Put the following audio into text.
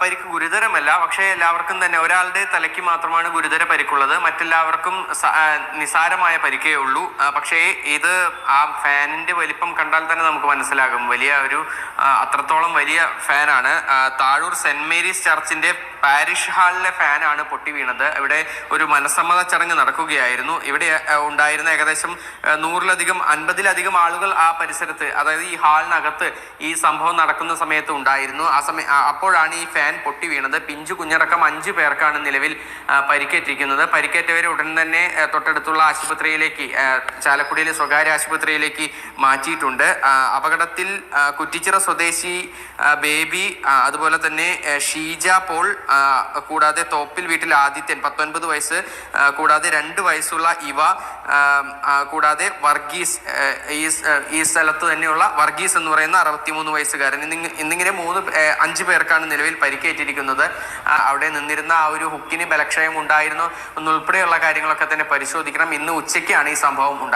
പരിക്ക് ഗുരുതരമല്ല. പക്ഷേ എല്ലാവർക്കും തന്നെ ഒരാളുടെ തലയ്ക്ക് മാത്രമാണ് ഗുരുതര പരിക്കുള്ളത്. മറ്റെല്ലാവർക്കും നിസാരമായ പരിക്കേ ഉള്ളൂ. പക്ഷേ ഇത് ആ ഫാനിന്റെ വലിപ്പം കണ്ടാൽ തന്നെ നമുക്ക് മനസ്സിലാകും. വലിയ ഒരു അത്രത്തോളം വലിയ ഫാനാണ്. താഴൂർ സെന്റ് മേരീസ് ചർച്ചിന്റെ പാരിഷ് ഹാളിലെ ഫാനാണ് പൊട്ടി വീണത്. ഇവിടെ ഒരു മനസ്സമ്മത ചടങ്ങ് നടക്കുകയായിരുന്നു. ഇവിടെ ഉണ്ടായിരുന്ന ഏകദേശം നൂറിലധികം അൻപതിലധികം ആളുകൾ ആ പരിസരത്ത് അതായത് ഈ ഹാളിനകത്ത് ഈ സംഭവം നടക്കുന്ന സമയത്ത് ഉണ്ടായിരുന്നു. ആ സമയം അപ്പോഴാണ് ഈ ഫാൻ പൊട്ടി വീണത്. പിഞ്ചു കുഞ്ഞടക്കം അഞ്ച് പേർക്കാണ് നിലവിൽ പരിക്കേറ്റിരിക്കുന്നത്. പരിക്കേറ്റവരെ ഉടൻ തന്നെ തൊട്ടടുത്തുള്ള ആശുപത്രിയിലേക്ക് ചാലക്കുടിയിലെ സ്വകാര്യ ആശുപത്രിയിലേക്ക് മാറ്റിയിട്ടുണ്ട്. അപകടത്തിൽ കുറ്റിച്ചിറ സ്വദേശി ബേബി അതുപോലെ തന്നെ ഷീജ പോൾ കൂടാതെ തോപ്പിൽ വീട്ടിൽ ആദിത്യൻ പത്തൊൻപത് വയസ്സ് കൂടാതെ രണ്ട് വയസ്സുള്ള ഇവ കൂടാതെ വർഗീസ് ഈ സ്ഥലത്ത് തന്നെയുള്ള വർഗീസ് എന്ന് പറയുന്ന അറുപത്തിമൂന്ന് വയസ്സുകാരൻ. എന്നിങ്ങ- എന്നിങ്ങനെ മൂന്ന് അഞ്ച് പേർക്കാണ് നിലവിൽ പരിക്കേറ്റിരിക്കുന്നത്. അവിടെ നിന്നിരുന്ന ആ ഒരു ഹുക്കിന് ബലക്ഷയം ഉണ്ടായിരുന്നു. എന്നുൾപ്പെടെയുള്ള കാര്യങ്ങളൊക്കെ തന്നെ പരിശോധിക്കണം. ഇന്ന് ഉച്ചയ്ക്കാണ് ഈ സംഭവം ഉണ്ടായത്.